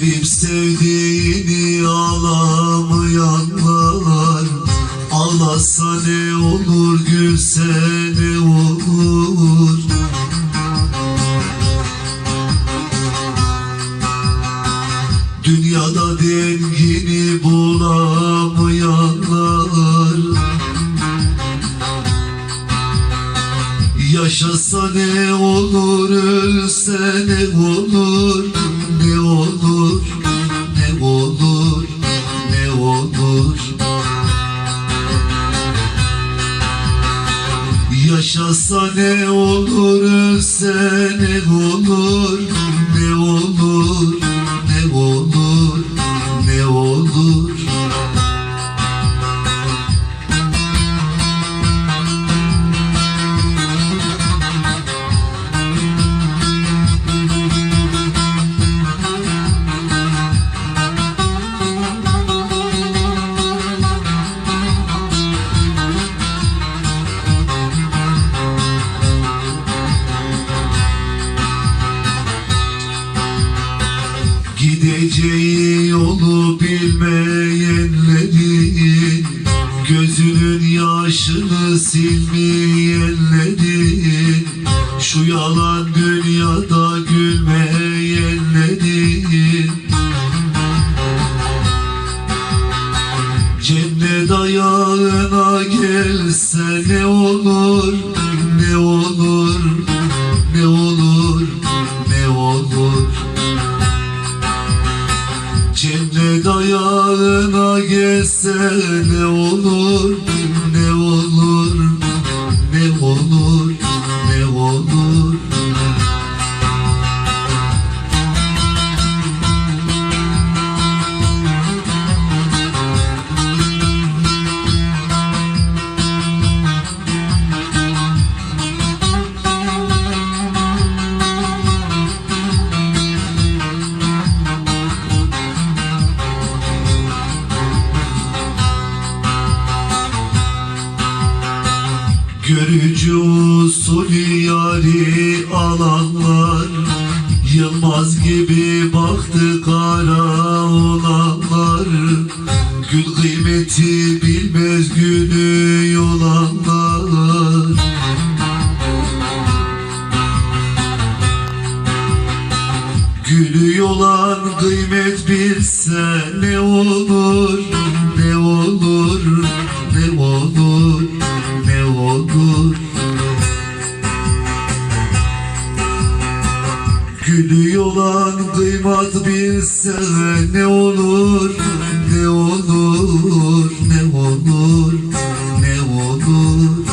Sevip sevdiğini ağlamayanlar Ağlasa ne olur gülse ne olur? Dünyada dengini bulamayanlar. Yaşasa ne olur, ölse ne olur, Yaşasa ne olur, ölse ne bilmeyenlerin Gözünün yaşını silmeyenlerin Şu yalan dünyada gülmeyenlerin. Cennet ayağına gelse ne olur, ne olur, Cennet ayağına gelse ne olur, Görücü usulü yari alanlar Yılmaz gibi baktı kara olanlar. Gül kıymeti bilmez gülü yolanlar Gülü yolan kıymet bilse ne olur, ne Aman kıymat bilse ne olur Ne olur, ne olur, ne olur.